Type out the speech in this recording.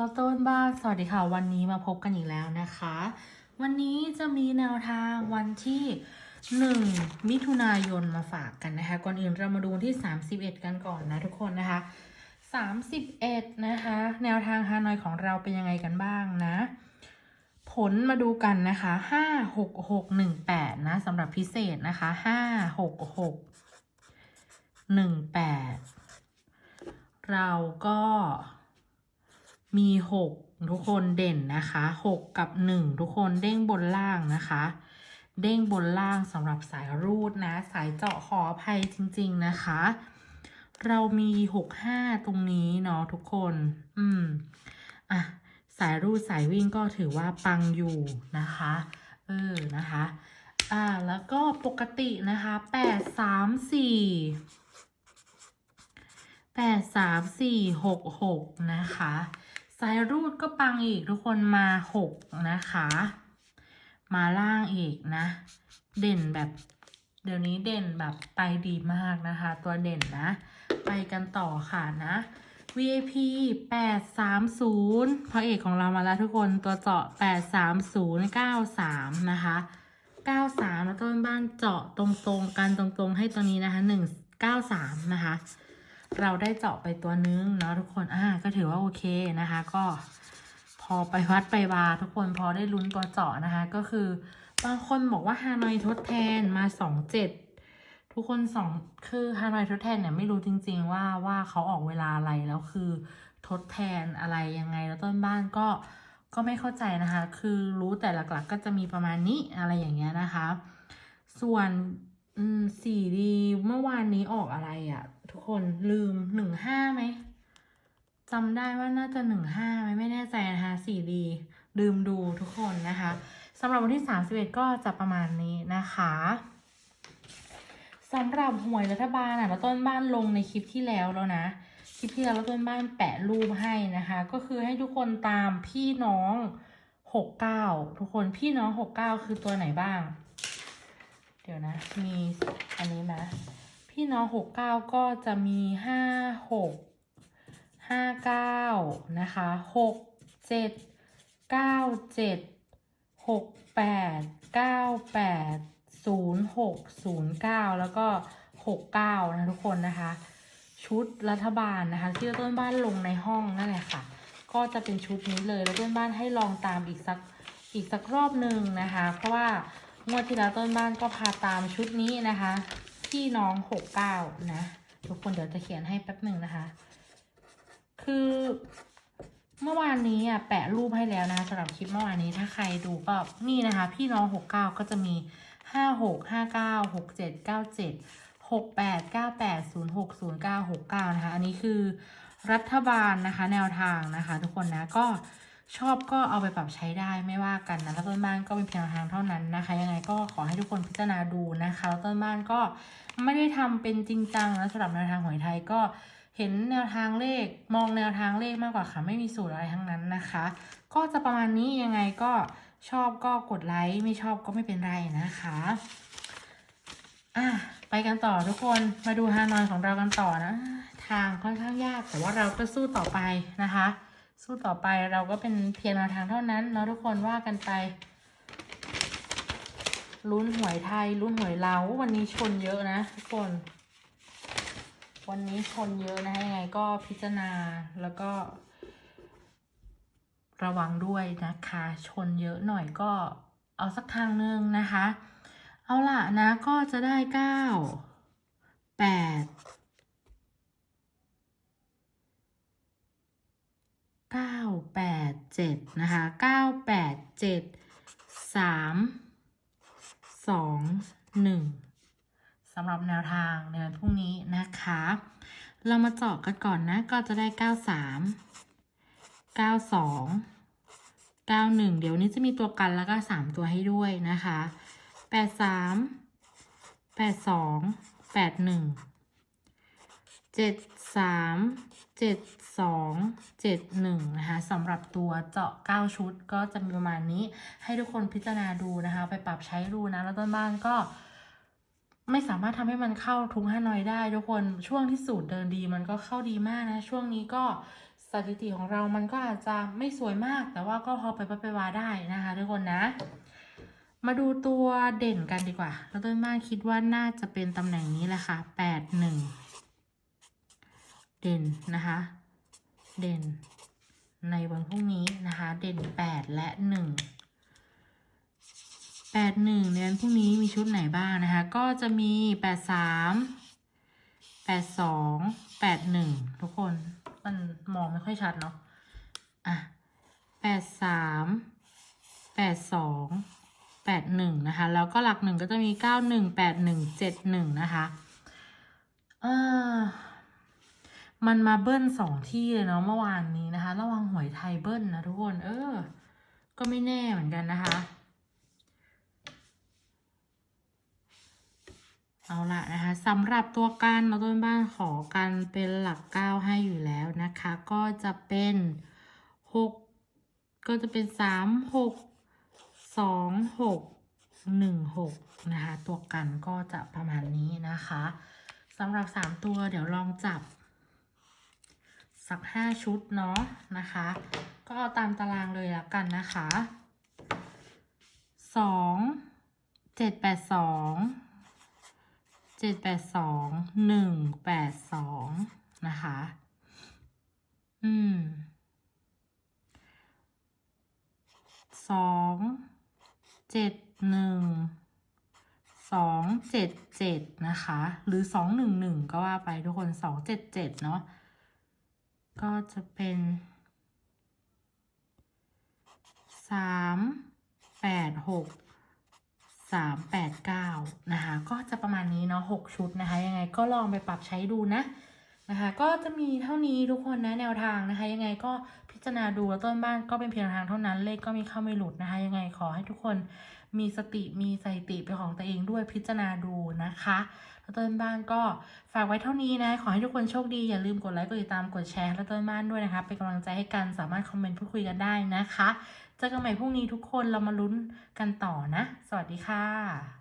เราต้นบ้านสวัสดีค่ะ วันนี้มาพบกันอีกแล้วนะคะ วันนี้จะมีแนวทางวันที่ 1 มิถุนายนมาฝากกันนะคะ ก่อนอื่นเรามาดูที่ 31 กันก่อนนะทุกคนนะคะ 31 นะคะ แนวทางฮานอยของเราเป็นยังไงกันบ้างนะ ผลมาดูกันนะคะ 5 6 6 1 8 นะสำหรับพิเศษนะคะ 5 6 6 1 8 เราก็ มีหกทุกคนเด่นนะคะหกกับหนึ่งทุกคนเด้งบนล่างนะคะ เด้งบนล่างสำหรับสายรูดนะ สายเจาะขออภัยจริง ๆนะคะ เรามีหกห้าตรงนี้เนาะทุกคน อืมอะสายรูดสายวิ่งก็ถือว่าปังอยู่นะคะ เออนะคะอ่าแล้วก็ปกตินะคะแปดสามสี่แปดสามสี่หกหกนะคะ สายรูดก็ปังอีกทุกคนมาหกนะคะ มาล่างอีกนะ เด่นแบบ เดี๋ยวนี้เด่นแบบไปดีมากนะคะ ตัวเด่นนะ ไปกันต่อค่ะนะ VIP 830พระเอกของเรามาแล้วทุกคนตัวเจาะ 83093 นะคะ 93 แล้วต้นบ้านเจาะตรงๆกันตรงๆให้ตัวนี้นะคะ 193 นะคะ เราได้เจาะไปตัวนึงเนาะทุกคนอ่าก็ถือว่าโอเคนะคะ ก็พอไปวัดไปวาทุกคนพอได้ลุ้นตัวเจาะนะคะ ก็คือบางคนบอกว่าฮานอยทดแทนมาสองเจ็ดทุกคนสองคือฮานอยทดแทนเนี่ยไม่รู้จริง ๆ ว่าว่าเขาออกเวลาอะไรแล้วคือทดแทนอะไรยังไงแล้วต้นบ้านก็ก็ไม่เข้าใจนะคะ คือรู้แต่หลักๆ ก็จะมีประมาณนี้อะไรอย่างเงี้ยนะคะ ส่วน อืมสี่ดีเมื่อวานนี้ออกอะไรอะ่ะ ทุกคนลืมหนึ่งห้าไหมจำได้ว่าน่าจะหนึ่งห้าไหมไม่แน่ใจนะคะสี่ดีลืมดูทุกคนนะคะสำหรับวันที่สามสิบเอ็ดก็จะประมาณนี้นะคะสำหรับหวยรัฐบาลอะแล้วต้นบ้านลงในคลิปที่แล้วแล้วนะคลิปที่แล้วแล้วต้นบ้านแปะรูปให้นะคะ ก็คือให้ทุกคนตามพี่น้องหกเก้าทุกคนพี่น้องหกเก้าคือตัวไหนบ้าง ดี๋ยวนะ มีอันนี้ไหมพี่น้องหกเก้าก็จะมีห้าหกห้าเก้านะคะหกเจ็ดเก้าเจ็ดหกแปดเก้าแปดศูนย์หกศูนย์เก้าแล้วก็หกเก้านะทุกคนนะคะ ชุดรัฐบาลนะคะที่ต้นบ้านลงในห้องนั่นแหละค่ะ ก็จะเป็นชุดนี้เลยแล้วต้นบ้านให้ลองตามอีกสักอีกสักรอบหนึ่งนะคะ เพราะว่า งวดที่แล้วต้นบ้านก็พาตามชุดนี้นะคะ พี่น้องหกเก้านะ ทุกคนเดี๋ยวจะเขียนให้แป๊บหนึ่งนะคะ คือเมื่อวานนี้อะแปะรูปให้แล้วนะคะสำหรับคลิปเมื่อวานนี้ถ้าใครดูก็นี่นะคะ พี่น้องหกเก้าก็จะมีห้าหกห้าเก้าหกเจ็ดเก้าเจ็ดหกแปดเก้าแปดศูนย์หกศูนย์เก้าหกเก้านะคะ อันนี้คือรัฐบาลนะคะ แนวทางนะคะ ทุกคนนะก็ ชอบก็เอาไปปรับใช้ได้ไม่ว่ากันนะแล้วต้นบ้านก็เป็นเพียงแนวทางเท่านั้นนะคะ ยังไงก็ขอให้ทุกคนพิจารณาดูนะคะแล้วต้นบ้านก็ไม่ได้ทำเป็นจริงจังนะสำหรับแนวทางหวยไทยก็เห็นแนวทางเลขมองแนวทางเลขมากกว่าค่ะไม่มีสูตรอะไรทั้งนั้นนะคะ ก็จะประมาณนี้ยังไงก็ชอบก็กดไลค์ไม่ชอบก็ไม่เป็นไรนะคะอะไปกันต่อทุกคนมาดูฮานอยของเรากันต่อนะ ทางค่อนข้างยากแต่ว่าเราก็สู้ต่อไปนะคะ สู้ต่อไปเราก็เป็นเพียงแนวทางเท่านั้นเนาะทุกคนว่ากันไปลุ้นหวยไทยลุ้นหวยเราวันนี้ชนเยอะนะทุกคน วันนี้ชนเยอะนะยังไงก็พิจารณาแล้วก็ ระวังด้วยนะคะ ชนเยอะหน่อยก็เอาสักทางนึงนะคะ เอาล่ะนะก็จะได้เก้าแปดเก้า แปดเจ็ดนะคะเก้าแปดเจ็ดสามสองหนึ่งสำหรับแนวทางในวันพรุ่งนี้นะคะ เรามาเจาะกันก่อนนะ ก็จะได้93 92 91เก้าสองเก้าหนึ่งเดี๋ยวนี้จะมีตัวกันแล้วก็3ตัวให้ด้วยนะคะ83 82 81 73 72 71นะคะสำหรับตัวเจาะ9ชุดก็จะมีประมาณนี้ ให้ทุกคนพิจารณาดูนะคะ ไปปรับใช้ดูนะ แล้วต้นบ้านก็ไม่สามารถทำให้มันเข้าทุกฮานอยได้ ทุกคนช่วงที่สูตรเดินดีมันก็เข้าดีมากนะ ช่วงนี้ก็สถิติของเรามันก็อาจจะไม่สวยมาก แต่ว่าก็พอไปไปวาได้นะคะ ทุกคนนะ มาดูตัวเด่นกันดีกว่า แล้วต้นบ้านคิดว่าน่าจะเป็นตำแหน่งนี้แหละค่ะแปดหนึ่ง ด่นนะคะ เด่น ในวันพรุ่งนี้นะคะ เด่นแปดและหนึ่งแปดหนึ่งในวันพรุ่งนี้มีชุดไหนบ้างนะคะ ก็จะมีแปดสามแปดสองแปดหนึ่งทุกคนมันมองไม่ค่อยชัดเนาะอะแปดสามแปดสองแปดหนึ่งนะคะ แล้วก็หลักหนึ่งก็จะมีเก้าหนึ่งแปดหนึ่งเจ็ดหนึ่งนะคะ เออ มันมาเบิ้ลสองที่เลยเนาะเมื่อวานนี้นะคะ ระวังหวยไทยเบิ้ลนะทุกคน เออ ก็ไม่แน่เหมือนกันนะคะ เอาละนะคะสำหรับตัวกันเราต้นบ้านขอกันเป็นหลักเก้าให้อยู่แล้วนะคะ ก็จะเป็นหกก็จะเป็นสามหกสองหกหนึ่งหกนะคะ ตัวกันก็จะประมาณนี้นะคะสำหรับสามตัวเดี๋ยวลองจับ สักห้าชุดเนาะนะคะ ก็เอาตามตารางเลยและกันนะคะสองเจ็ดแปดสองเจ็ดแปดสองหนึ่งแปดสองนะคะ อืมสองเจ็ดหนึ่งสองเจ็ดเจ็ดนะคะ หรือสองหนึ่งหนึ่งก็ว่าไปทุกคนสองเจ็ดเจ็ดเนาะ ก็จะเป็นสามแปดหกสามแปดเก้านะคะก็จะประมาณนี้เนาะหกชุดนะคะ ยังไงก็ลองไปปรับใช้ดูนะนะคะก็จะมีเท่านี้ทุกคนนะแนวทางนะคะ ยังไงก็พิจารณาดูแลต้นบ้านก็เป็นเพียงทางเท่านั้นเลขก็มีเข้าไม่หลุดนะคะ ยังไงขอให้ทุกคน มีสติมีสติเป็นของตัวเองด้วยพิจารณาดูนะคะแล้วต้นบ้านก็ฝากไว้เท่านี้นะ ขอให้ทุกคนโชคดีอย่าลืมกดไลค์กดติดตามกดแชร์แล้วต้นบ้านด้วยนะคะเป็นกำลังใจให้กันสามารถคอมเมนต์พูดคุยกันได้นะคะเจอกันใหม่พรุ่งนี้ทุกคนเรามาลุ้นกันต่อนะ สวัสดีค่ะ